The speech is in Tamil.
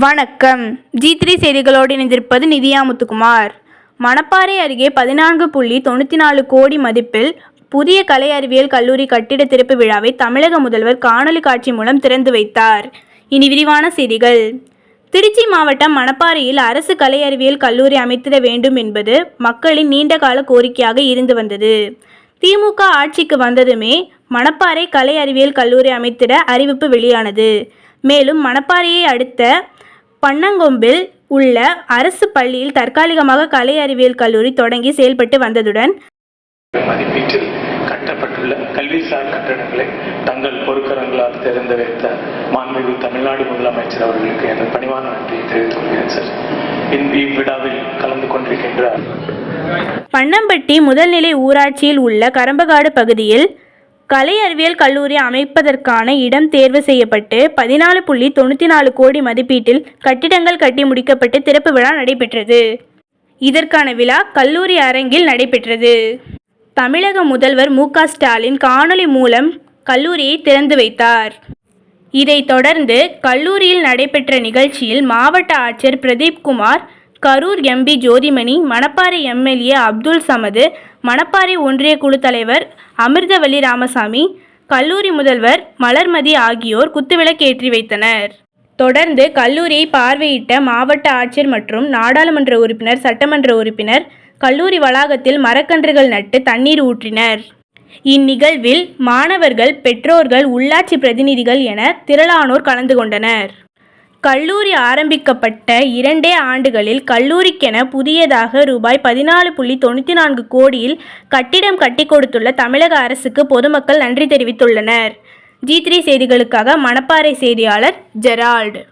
வணக்கம். ஜி த்ரீ செய்திகளோடு இணைந்திருப்பது நிதியா முத்துக்குமார். மணப்பாறை அருகே பதினான்கு புள்ளி தொண்ணூற்றி நாலு கோடி மதிப்பில் புதிய கலை அறிவியல் கல்லூரி கட்டிட திறப்பு விழாவை தமிழக முதல்வர் காணொலி காட்சி மூலம் திறந்து வைத்தார். இனி விரிவான செய்திகள். திருச்சி மாவட்டம் மணப்பாறையில் அரசு கலை அறிவியல் கல்லூரி அமைத்திட வேண்டும் என்பது மக்களின் நீண்டகால கோரிக்கையாக இருந்து வந்தது. திமுக ஆட்சிக்கு வந்ததுமே மணப்பாறை கலை அறிவியல் கல்லூரி அமைத்திட அறிவிப்பு வெளியானது. மேலும் மணப்பாறையை அடுத்த பன்னங்கொம்பில் உள்ள அரசு பள்ளியில் தற்காலிகமாக கலை அறிவியல் கல்லூரி தொடங்கி செயல்பட்டு வந்ததுடன் மதிப்பீட்டில் கட்டப்பட்டுள்ள கல்விசார் கட்டடங்களை தங்கள் பொறுக்கரங்களால் திறந்து வைத்த மாண்புமிகு தமிழ்நாடு முதலமைச்சர் அவர்களுக்கு எனது பணிவான நன்றியை தெரிவித்துக் கொள்கிறேன் சார். இந்த இவ்விழாவில் கலந்து கொண்டிருக்கின்ற பன்னம்பட்டி முதல்நிலை ஊராட்சியில் உள்ள கரம்பகாடு பகுதியில் கலை அறிவியல் கல்லூரி அமைப்பதற்கான இடம் தேர்வு செய்யப்பட்டு பதினாலு புள்ளி தொண்ணூற்றி நாலு கோடி மதிப்பீட்டில் கட்டிடங்கள் கட்டி முடிக்கப்பட்டு திறப்பு விழா நடைபெற்றது. இதற்கான விழா கல்லூரி அரங்கில் நடைபெற்றது. தமிழக முதல்வர் மு க ஸ்டாலின் காணொளி மூலம் கல்லூரியை திறந்து வைத்தார். இதைத் தொடர்ந்து கல்லூரியில் நடைபெற்ற நிகழ்ச்சியில் மாவட்ட ஆட்சியர் பிரதீப் குமார் கரூர் எம்பி ஜோதிமணி மணப்பாறை எம்எல்ஏ அப்துல் சமது மணப்பாறை ஒன்றிய குழு தலைவர் அமிர்தவல்லி ராமசாமி கல்லூரி முதல்வர் மலர்மதி ஆகியோர் குத்துவிளக்கேற்றி வைத்தனர். தொடர்ந்து கல்லூரியை பார்வையிட்ட மாவட்ட ஆட்சியர் மற்றும் நாடாளுமன்ற உறுப்பினர் சட்டமன்ற உறுப்பினர் கல்லூரி வளாகத்தில் மரக்கன்றுகள் நட்டு தண்ணீர் ஊற்றினர். இந்நிகழ்வில் மாணவர்கள் பெற்றோர்கள் உள்ளாட்சி பிரதிநிதிகள் என திரளானோர் கலந்து கொண்டனர். கல்லூரி ஆரம்பிக்கப்பட்ட இரண்டே ஆண்டுகளில் கல்லூரிக்கென புதியதாக ரூபாய் பதினாலு புள்ளி தொண்ணூற்றி நான்கு கோடியில் கட்டிடம் கட்டி கொடுத்துள்ள தமிழக அரசுக்கு பொதுமக்கள் நன்றி தெரிவித்துள்ளனர். ஜி த்ரீ செய்திகளுக்காக மணப்பாறை செய்தியாளர் ஜெரால்டு.